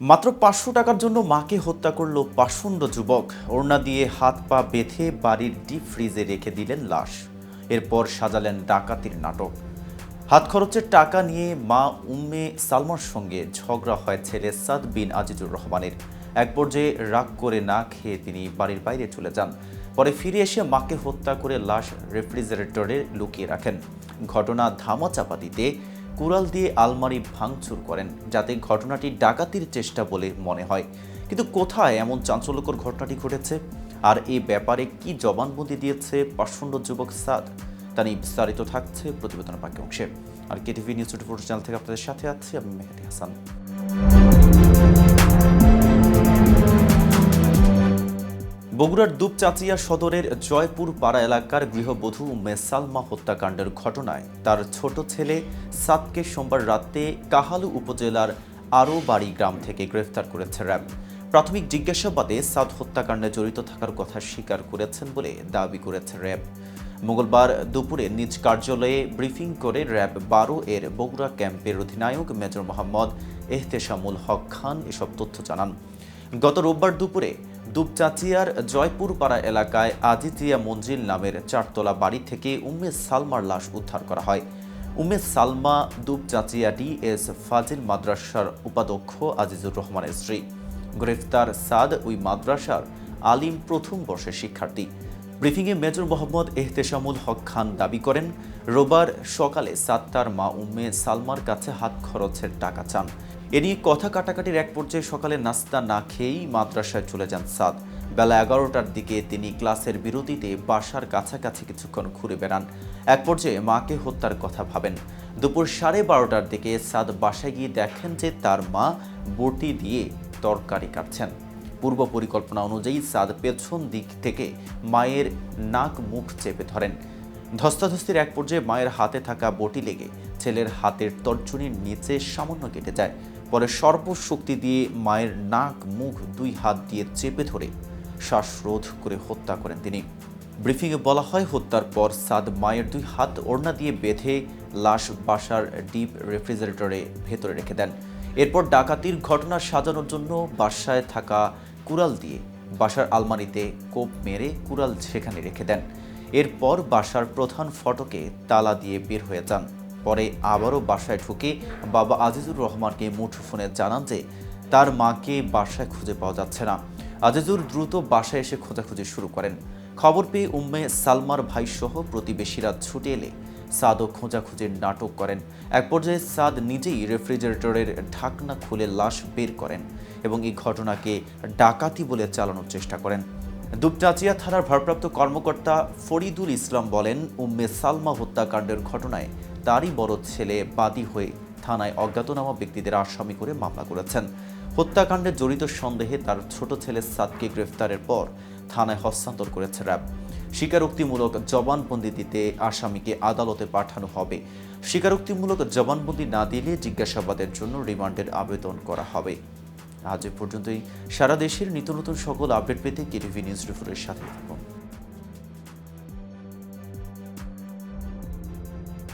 মাত্র পাঁচশো টাকার জন্য মাকে হত্যা করল পাষণ্ড যুবক। ওড়না দিয়ে হাত পা বেঁধে বাড়ির ডিপ ফ্রিজে রেখে দিলেন লাশ। এরপর সাজালেন ডাকাতির নাটক। হাত খরচের টাকা নিয়ে মা উম্মে সালমার সঙ্গে ঝগড়া হয় ছেলে সাদ বিন আজিজুর রহমানের। এক পর্যায়ে রাগ করে না খেয়ে তিনি বাড়ির বাইরে চলে যান। পরে ফিরে এসে মাকে হত্যা করে লাশ রেফ্রিজারেটরে লুকিয়ে রাখেন। ঘটনা ধামাচাপা দিতে কুড়াল দিয়ে আলমারি ভাঙচুর করেন যাতে ঘটনাটি ডাকাতির চেষ্টা বলে মনে হয়। কিন্তু কোথায় এমন চাঞ্চল্যকর ঘটনাটি ঘটেছে? আর এই ব্যাপারে কি জবানবন্দি দিয়েছে পাষণ্ড যুবক সাদ? তা নিয়ে বিস্তারিত থাকছে প্রতিবেদনের বাকি অংশে। আর KTV news twenty four channel থেকে আপনাদের সাথে আছি আমি মেহেদি হাসান। বগুড়ার দুপচাচিয়া সদরের জয়পুর পাড়া এলাকার গৃহবধূ উম্মে সালমা হত্যাকাণ্ডের ঘটনায় তার ছোট ছেলে সাতকে সোমবার রাতে কাহালু উপজেলার আরও বাড়ি গ্রাম থেকে গ্রেফতার করেছে র্যাব। প্রাথমিক জিজ্ঞাসাবাদে সাদ হত্যাকাণ্ডে জড়িত থাকার কথা স্বীকার করেছেন বলে দাবি করেছে র্যাব। মঙ্গলবার দুপুরে নিজ কার্যালয়ে ব্রিফিং করে র্যাব বারো এর বগুড়া ক্যাম্পের অধিনায়ক মেজর মোহাম্মদ এহতেশামুল হক খান এসব তথ্য জানান। গত রোববার দুপুরে দুপচাচিয়ার জয়পুরপাড়া এলাকায় আজিতিয়া মঞ্জিল নামের চারতলা বাড়ি থেকে উম্মে সালমার লাশ উদ্ধার করা হয়। উম্মে সালমা দুপচাচিয়া ডিএস ফাজিল মাদ্রাসার উপাধ্যক্ষ আজিজুর রহমানের স্ত্রী। গ্রেফতার সাদ ওই মাদ্রাসার আলিম প্রথম বর্ষের শিক্ষার্থী। ব্রিফিংয়ে মেজর মোহাম্মদ এহতেশামুল হক খান দাবি করেন, রোববার সকালে সাদ তার মা উম্মে সালমার কাছে হাত খরচের টাকা চান। এ নিয়ে কথা কাটাকাটির এক পর্যায়ে সকালে নাস্তা না খেয়েই মাদ্রাসায় চলে যান সাদ। বেলা এগারোটার দিকে তিনি ক্লাসের বিরতিতে বাসার কাছাকাছি কিছুক্ষণ ঘুরে বেড়ান। এক পর্যায়ে মাকে হত্যার কথা ভাবেন। দুপুর সাড়ে বারোটার দিকে সাদ বাসায় গিয়ে দেখেন যে তার মা বটি দিয়ে তরকারি কাটছেন। পূর্ব পরিকল্পনা অনুযায়ী সাদ পেছন দিক থেকে মায়ের নাক মুখ চেপে ধরেন। ধস্তাধস্তির এক পর্যায়ে মায়ের হাতে থাকা বটি লেগে ছেলের হাতের তর্জনীর নিচে সামান্য কেটে যায়। পরে সর্বশক্তি দিয়ে মায়ের নাক, মুখ দুই হাত দিয়ে চেপে ধরে শ্বাসরোধ করে হত্যা করেন তিনি। ব্রিফিংয়ে বলা হয়, হত্যার পর সাদ মায়ের দুই হাত ওড়না দিয়ে বেঁধে লাশ বাসার ডিপ রেফ্রিজারেটরে ভেতরে রেখে দেন। এরপর ডাকাতির ঘটনা সাজানোর জন্য বাসায় থাকা কুড়াল দিয়ে বাসার আলমারিতে কোপ মেরে কুড়াল সেখানে রেখে দেন। এরপর বাসার প্রধান ফটকে তালা দিয়ে বের হয়ে যান। পরে আবারও বাসায় ঢুকে বাবা আজিজুর রহমানকে মুঠোফোনে জানান যে তার মাকে বাসায় খুঁজে পাওয়া যাচ্ছে না। আজিজুর দ্রুত বাসায় এসে খোঁজাখুঁজি শুরু করেন। খবর পেয়ে উম্মে সালমার ভাই সহ প্রতিবেশীরা ছুটে এলে সাদও খোঁজাখুঁজির নাটক করেন। এক পর্যায়ে সাদ নিজেই রেফ্রিজারেটরের ঢাকনা খুলে লাশ বের করেন এবং এই ঘটনাকে ডাকাতি বলে চালানোর চেষ্টা করেন। দুপচাচিয়া থানার ভারপ্রাপ্ত কর্মকর্তা ফরিদুল ইসলাম বলেন, উম্মে সালমা হত্যাকাণ্ডের ঘটনায় তারই বড় ছেলে বাদী হয়ে থানায় অজ্ঞাতনামা ব্যক্তিদের আসামি করে মামলা করেছেন। হত্যাকাণ্ডে জড়িত সন্দেহে তার ছোট ছেলে সাদকে গ্রেফতারের পর থানায় হস্তান্তর করেছে র্যাব। স্বীকারোক্তিমূলক জবানবন্দি দিতে আসামিকে আদালতে পাঠানো হবে। স্বীকারোক্তিমূলক জবানবন্দি না দিলে জিজ্ঞাসাবাদের জন্য রিমান্ডের আবেদন করা হবে। আজ এ পর্যন্তই। সারা দেশের নিত্য নতুন সকল আপডেট পেতে কেটিভি নিউজ রিফোরের সাথে থাকুন।